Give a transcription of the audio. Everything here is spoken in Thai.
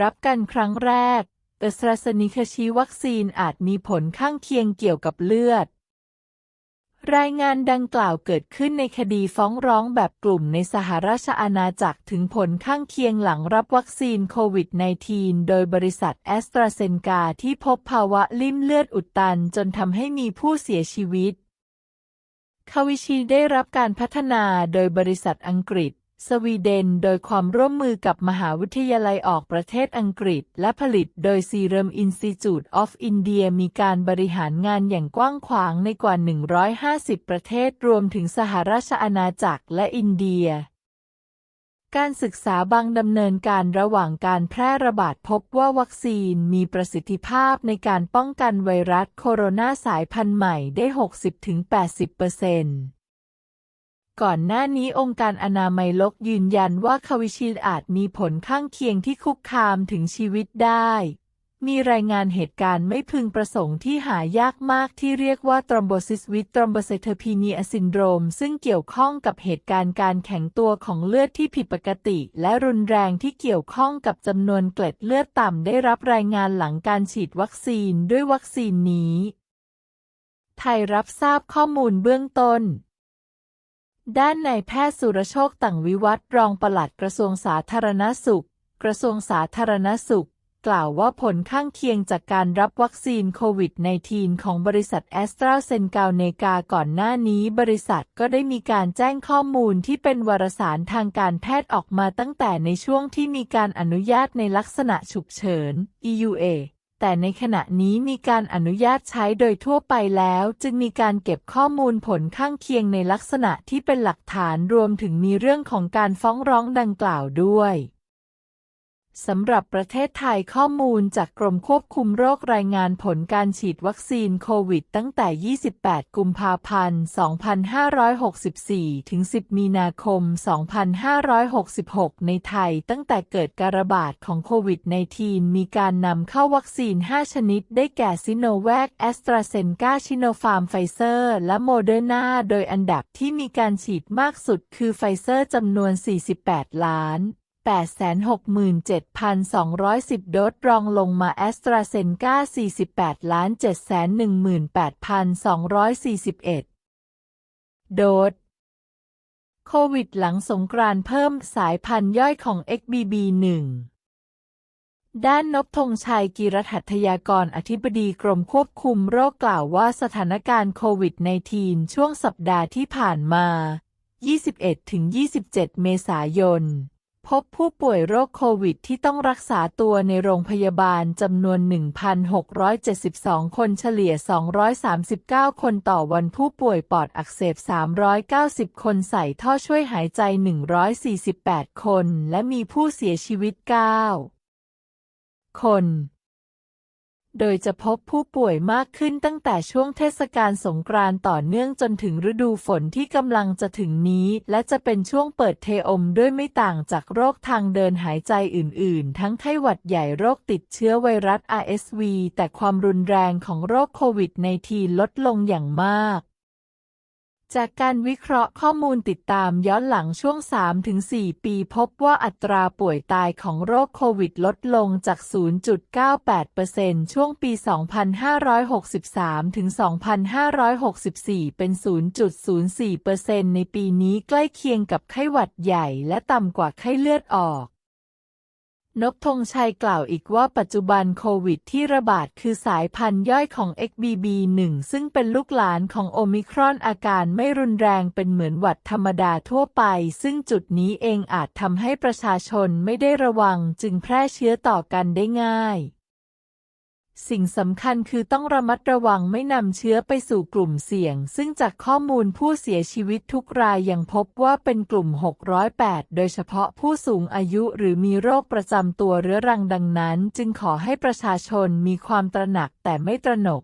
รับกันครั้งแรกเอสตราเซนิคชีวัคซีนอาจมีผลข้างเคียงเกี่ยวกับเลือด รายงานดังกล่าวเกิดขึ้นในคดีฟ้องร้องแบบกลุ่มในสหราชอาณาจักรถึงผลข้างเคียงหลังรับวัคซีนโควิด -19 โดยบริษัทแอสตราเซนกาที่พบภาวะลิ่มเลือดอุดตันจนทำให้มีผู้เสียชีวิตคาวิชีได้รับการพัฒนาโดยบริษัทอังกฤษ สวีเดนโดยความร่วมมือกับมหาวิทยาลัยออกประเทศอังกฤษ และผลิตโดย Serum Institute of India มีการบริหารงานอย่างกว้างขวางในกว่า 150 ประเทศรวมถึงสหราชอาณาจักรและอินเดีย การศึกษาบางดำเนินการระหว่างการแพร่ระบาดพบว่าวัคซีนมีประสิทธิภาพในการป้องกันไวรัสโคโรนาสายพันธุ์ใหม่ได้ 60-80% ก่อนหน้านี้องค์การอนามัยโลกยืนยันว่าคาวิชิลอาจมีผลข้างเคียงที่คุกคามถึงชีวิตได้ มีรายงานเหตุการณ์ไม่พึงประสงค์ที่หายากมากที่เรียกว่าตรอมโบซิสวิตตรอมโบไซเทอพีเนียซินโดรม ซึ่งเกี่ยวข้องกับเหตุการณ์การแข็งตัวของเลือดที่ผิดปกติ และรุนแรงที่เกี่ยวข้องกับจำนวนเกล็ดเลือดต่ำได้รับรายงานหลังการฉีดวัคซีนด้วยวัคซีนนี้ ไทยรับทราบข้อมูลเบื้องต้น ด้านนายแพทย์สุรโชคต่างวิวัฒรองปลัดกระทรวงสาธารณสุข กระทรวงสาธารณสุข กล่าวว่าผลข้างเคียงจากการรับวัคซีนโควิด -19 ของบริษัทแอสตราเซนกาเนกาก่อนหน้านี้บริษัทก็ได้มีการแจ้งข้อมูลที่เป็นวารสารทางการแพทย์ออกมาตั้งแต่ในช่วงที่มีการอนุญาตในลักษณะฉุกเฉิน EUA แต่ในขณะนี้มีการอนุญาตใช้โดยทั่วไปแล้ว จึงมีการเก็บข้อมูลผลข้างเคียงในลักษณะที่เป็นหลักฐานรวมถึงมีเรื่องของการฟ้องร้องดังกล่าวด้วย สำหรับประเทศไทยข้อมูลจากกรมควบคุมโรครายงานผลการฉีดวัคซีนโควิดตั้งแต่ 28 กุมภาพันธ์ 2564 ถึง 10 มีนาคม 2566 ในไทยตั้งแต่เกิดการระบาดของโควิด -19 มีการนำเข้าวัคซีน 5 ชนิดได้แก่ซิโนแวคแอสตราเซนกาชิโนฟาร์มไฟเซอร์ และโมเดอร์นาโดยอันดับที่มีการฉีดมากสุดคือไฟเซอร์จำนวน 48 ล้าน 867,210 โดสรองลงมาแอสตราเซนกา48ล้าน718,241 โดสโควิดหลังสงกรานเพิ่มสายพันธุ์ย่อยของ XBB1 ด้านนพธงชัยกีรหัตยากรอธิบดีกรมควบคุมโรคกล่าวว่าสถานการณ์โควิด -19 ช่วงสัปดาห์ที่ผ่านมา 21-27 เมษายน พบผู้ป่วยโรคโควิดที่ต้องรักษาตัวในโรงพยาบาลจำนวน 1,672 คนเฉลี่ย 239 คนต่อวันผู้ป่วยปอดอักเสบ 390 คนใส่ท่อช่วยหายใจ 148 คน และมีผู้เสียชีวิต 9 คน โดยจะพบผู้ป่วยมากขึ้นตั้งแต่ช่วงเทศกาลสงกรานต์ต่อเนื่องจนถึงฤดูฝนที่กำลังจะถึงนี้ และจะเป็นช่วงเปิดเทอมด้วยไม่ต่างจากโรคทางเดินหายใจอื่น ๆ ทั้งไข้หวัดใหญ่โรคติดเชื้อไวรัส RSV แต่ความรุนแรงของโรคโควิด -19 ลดลงอย่างมาก จากการวิเคราะห์ข้อมูลติดตามย้อนหลังช่วง 3-4 ปีพบว่าอัตราป่วยตายของโรคโควิดลดลงจาก 0.98%ช่วงปี 2563-2564 เป็น 0.04%ในปีนี้ใกล้เคียงกับไข้หวัดใหญ่และต่ำกว่าไข้เลือดออก นพธงชัยกล่าวอีกว่าปัจจุบันโควิดที่ระบาดคือสายพันธุ์ย่อยของ XBB1 ซึ่งเป็นลูกหลานของโอมิครอนอาการไม่รุนแรงเป็นเหมือนหวัดธรรมดาทั่วไป ซึ่งจุดนี้เองอาจทำให้ประชาชนไม่ได้ระวังจึงแพร่เชื้อต่อกันได้ง่าย สิ่งสำคัญคือต้องระมัดระวังไม่นำเชื้อไปสู่กลุ่มเสี่ยง ซึ่งจากข้อมูลผู้เสียชีวิตทุกรายยังพบว่าเป็นกลุ่ม 608 โดยเฉพาะผู้สูงอายุหรือมีโรคประจำตัวเรื้อรังดังนั้น จึงขอให้ประชาชนมีความตระหนักแต่ไม่ตระหนก